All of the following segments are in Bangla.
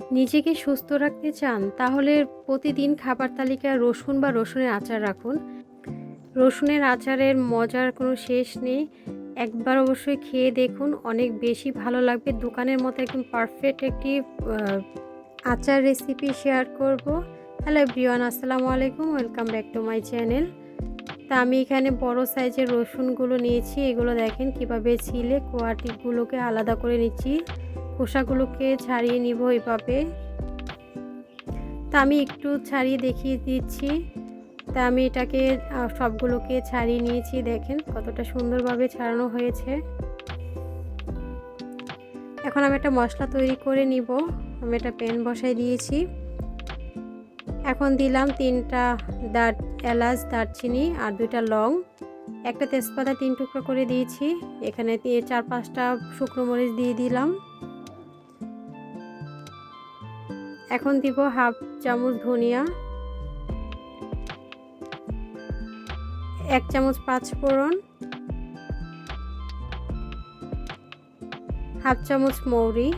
নিজেকে সুস্থ রাখতে চান, তাহলে প্রতিদিন খাবার তালিকায় রসুন বা রসুনের আচার রাখুন। রসুনের আচারের মজার কোনো শেষ নেই। একবার অবশ্যই খেয়ে দেখুন, অনেক বেশি ভালো লাগবে। দোকানের মতো একদম পারফেক্ট একটি আচার রেসিপি শেয়ার করব। হ্যালো এভরিওয়ান আসসালামু আলাইকুম welcome back to my channel তা আমি এখানে বড় সাইজের রসুনগুলো নিয়েছি, এগুলো দেখেন কীভাবে ছিলে কোয়াটিগুলোকে আলাদা করে নিচ্ছি। খোসাগুলোকে ছাড়িয়ে নিব এভাবে। তা আমি একটু ছাড়িয়ে দেখিয়ে দিচ্ছি। তা আমি এটাকে সবগুলোকে ছাড়িয়ে নিয়েছি, দেখেন কতটা সুন্দরভাবে ছাড়ানো হয়েছে। এখন আমি একটা মশলা তৈরি করে নিব। আমি একটা প্যান বসাই দিয়েছি। এখন দিলাম তিনটা দার, এলাচ, দারচিনি আর দুইটা লং। একটা তেজপাতা তিন টুকরো করে দিয়েছি। এখানে চার, পাঁচটা শুকনো মরিচ দিয়ে দিলাম। এখন দিব হাফ চামচ ধনিয়া, এক চামচ পাঁচ ফোড়ন, হাফ চামচ মৌরি,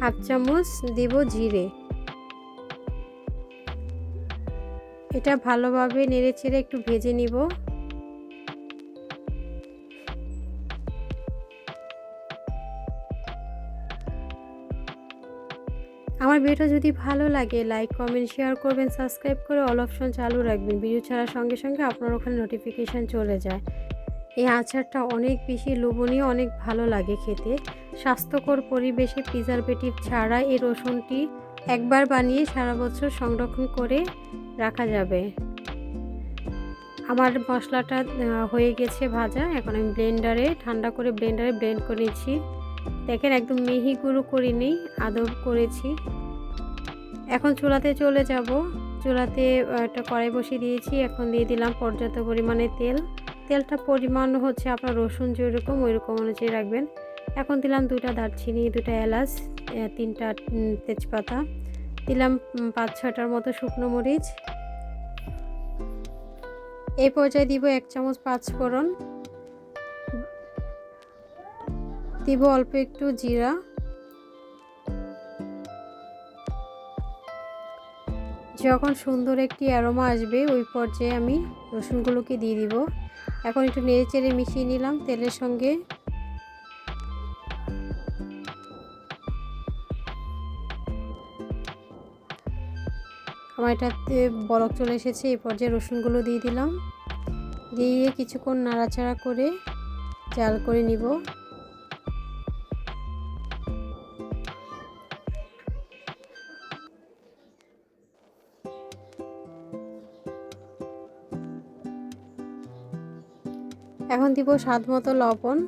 হাফ চামচ দিব জিরে। এটা ভালোভাবে নেড়ে চেড়ে একটু ভেজে নিব। আমার ভিডিওটা যদি ভালো লাগে লাইক কমেন্ট শেয়ার করবেন সাবস্ক্রাইব করে অল অপশন চালু রাখবেন। ভিডিও ছাড়ার সঙ্গে সঙ্গে আপনার ওখানে নোটিফিকেশান চলে যায়। এই আচারটা অনেক বেশি লোভনীয়, অনেক ভালো লাগে খেতে। স্বাস্থ্যকর পরিবেশে প্রিজারভেটিভ ছাড়া এই রসুনটি একবার বানিয়ে সারা বছর সংরক্ষণ করে রাখা যাবে। আমার মশলাটা হয়ে গেছে ভাজা। এখন আমি ব্লেন্ডারে ঠান্ডা করে ব্লেন্ডারে ব্লেন্ড করেছি দেখেন, একদম মিহি গুঁড়ো করিনি আদব করেছি। এখন চুলাতে চলে যাব। চুলাতে একটা কড়াই বসিয়ে দিয়েছি। এখন দিয়ে দিলাম পর্যাপ্ত পরিমাণে তেল। তেলটা পরিমাণ হচ্ছে আপনার রসুন যেরকম ওই রকম অনুযায়ী রাখবেন। এখন দিলাম দুটা দারচিনি, দুটা এলাচ তিনটা তেজপাতা। দিলাম পাঁচ ছটার মতো শুকনো মরিচ। এই পর্যায়ে দিব এক চামচ পাঁচ ফোড়ন দিব অল্প একটু জিরা। যখন সুন্দর একটি অ্যারোমা আসবে, ওই পর্যায়ে আমি রসুনগুলোকে দিয়ে দিব। এখন একটু নেড়ে চেড়ে মিশিয়ে নিলাম তেলের সঙ্গে। আমার এটাতে বরক চলে এসেছে, এই পর্যায়ে রসুনগুলো দিয়ে দিলাম। দিয়ে কিছুক্ষণ নাড়াচাড়া করে জাল করে নিব। এখন দিব স্বাদ মতো লবণ।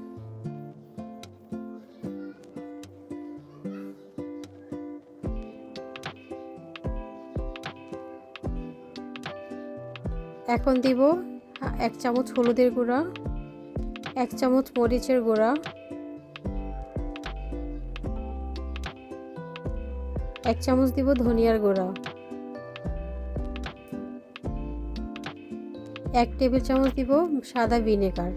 এখন দিব এক চামচ হলুদের গুঁড়া, এক চামচ মরিচের গুঁড়া, এক চামচ দিব ধনিয়ার গুঁড়া। এক টেবিল চামচ দিব সাদা ভিনেগার।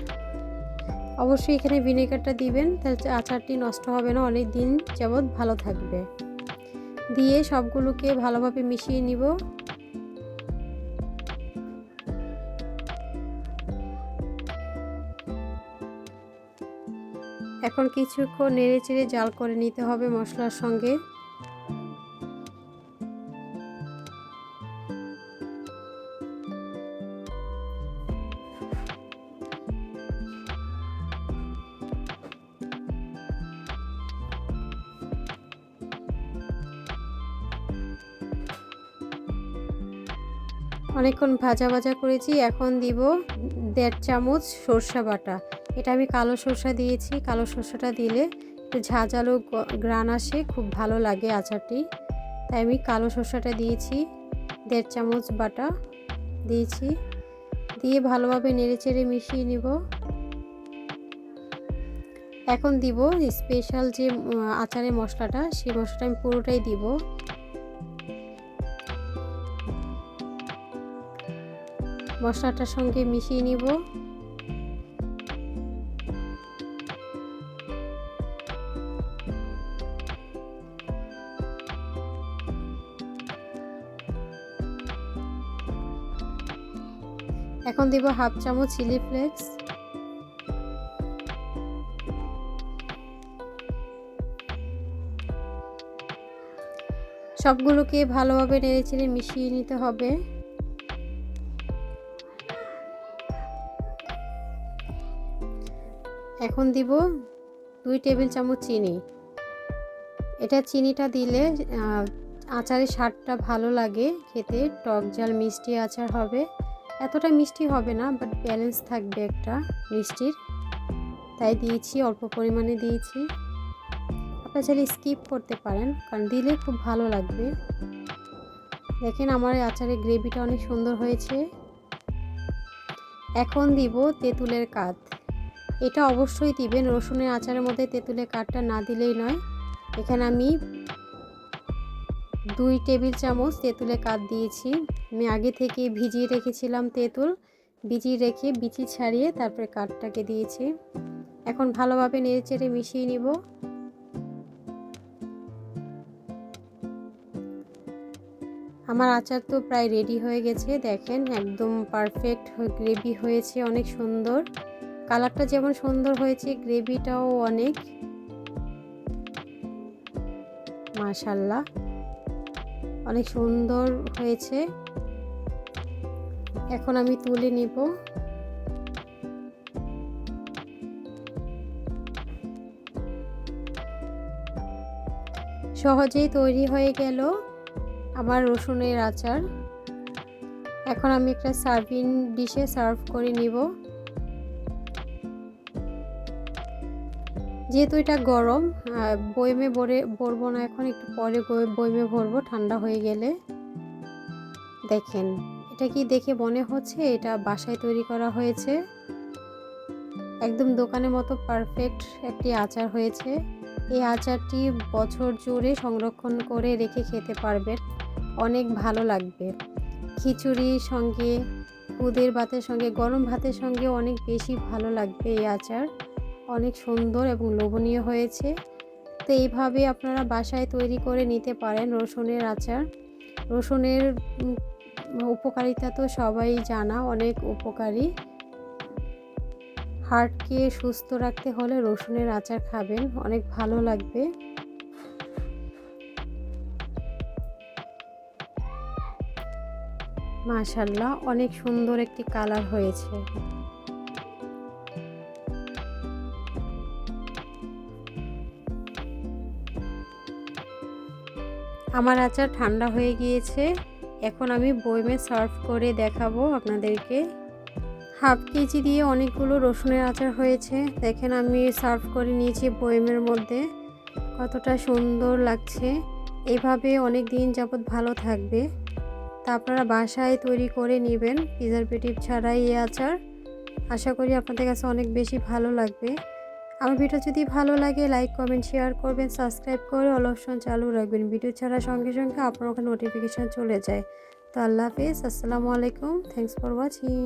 অবশ্যই এখানে ভিনেগারটা দিবেন, তাহলে আচারটি নষ্ট হবে না, অনেক দিন যাবৎ ভালো থাকবে। দিয়ে সবগুলোকে ভালোভাবে মিশিয়ে নিব। এখন কিছুক্ষণ নেড়ে চেড়ে জাল করে নিতে হবে মশলার সঙ্গে। অনেকক্ষণ ভাজা ভাজা করেছি, এখন দিব দেড় চামচ সর্ষা বাটা। এটা আমি কালো সর্ষা দিয়েছি, কালো সর্ষাটা দিলে ঝাঁঝালো গ্রান আসে, খুব ভালো লাগে আচারটি। তাই আমি কালো সর্ষাটা দিয়েছি, দেড় চামচ বাটা দিয়েছি। দিয়ে ভালোভাবে নেড়েচেড়ে মিশিয়ে নিব। এখন দিব স্পেশাল যে আচারের মশলাটা, সেই মশলাটা আমি পুরোটাই দিব। মশলাটার সঙ্গে মিশিয়ে নিব। এখন দিব হাফ চামচ চিলি ফ্লেক্স। সবগুলোকে ভালোভাবে নেড়েচেড়ে মিশিয়ে নিতে হবে। এখন দিব দুই টেবিল চামচ চিনি। এটা চিনিটা দিলে আচারের স্বাদটা ভালো লাগে খেতে। টক জাল মিষ্টি আচার হবে। এতটা মিষ্টি হবে না বাট ব্যালেন্স থাকবে একটা মিষ্টির। তাই দিয়েছি, অল্প পরিমাণে দিয়েছি। আপনারা চাইলে স্কিপ করতে পারেন, কারণ দিলে খুব ভালো লাগবে। দেখেন আমার আচারের গ্রেভিটা অনেক সুন্দর হয়েছে। এখন দিব তেঁতুলের কাঠ এটা অবশ্যই দিবেন। রসুনের আচারের মধ্যে তেঁতুলের কাঠটা না দিলেই নয়। এখানে আমি দুই টেবিল চামচ তেঁতুলের কাঠ দিয়েছি। আমি আগে থেকে ভিজিয়ে রেখেছিলাম তেঁতুল। ভিজিয়ে রেখে বিচি ছাড়িয়ে তারপরে কাঠটাকে দিয়েছি। এখন ভালোভাবে নেড়ে চেড়ে মিশিয়ে নিব। আমার আচার তো প্রায় রেডি হয়ে গেছে। দেখেন, একদম পারফেক্ট গ্রেভি হয়েছে, অনেক সুন্দর। কালারটা যেমন সুন্দর হয়েছে, গ্রেভিটাও অনেক। মাশাল্লাহ। অনেক সুন্দর হয়েছে। এখন আমি তুলে নিব। সহজেই তৈরি হয়ে গেল আমার রসুনের আচার। এখন আমি একটা সার্ভিং ডিশে সার্ভ করে নিব। যেহেতু এটা গরম বইমে ভরে ভরবো না এখন, একটু পরে বইমে ভরবো, ঠান্ডা হয়ে গেলে। দেখেন, এটা কি দেখে মনে হচ্ছে? এটা বাসায় তৈরি করা হয়েছে। একদম দোকানের মতো পারফেক্ট একটি আচার হয়েছে। এই আচারটি বছর জুড়ে সংরক্ষণ করে রেখে খেতে পারবেন। অনেক ভালো লাগবে। খিচুড়ির সঙ্গে কুদের ভাতের সঙ্গে, গরম ভাতের সঙ্গে অনেক বেশি ভালো লাগবে এই আচার। অনেক সুন্দর এবং লোভনীয় হয়েছে। তো এইভাবে আপনারা বাসায় তৈরি করে নিতে পারেন রসুনের আচার। রসুনের উপকারিতা তো সবাই জানা, অনেক উপকারী। হার্টকে সুস্থ রাখতে হলে রসুনের আচার খাবেন, অনেক ভালো লাগবে। মাশাল্লাহ অনেক সুন্দর একটি কালার হয়েছে। আমার আচার ঠান্ডা হয়ে গিয়েছে। এখন আমি বইমে সার্ভ করে দেখাবো আপনাদেরকে। হাফ কেজি দিয়ে অনেকগুলো রসুনের আচার হয়েছে। দেখেন আমি সার্ভ করে নিয়েছি বয়েমের মধ্যে। কতটা সুন্দর লাগছে। এভাবে অনেক দিন যাবৎ ভালো থাকবে। তা আপনারা বাসায় তৈরি করে নেবেন। প্রিজারভেটিভ ছাড়াই এই আচার। আশা করি আপনাদের কাছে অনেক বেশি ভালো লাগবে। আমার ভিডিও যদি ভালো লাগে লাইক কমেন্ট শেয়ার করবেন সাবস্ক্রাইব করে অল অপশন চালু রাখবেন। ভিডিও ছাড়া সঙ্গে সঙ্গে আপনার ওখানে নোটিফিকেশান চলে যায়। তো আল্লাহ হাফিজ, আসসালামু আলাইকুম। Thanks for watching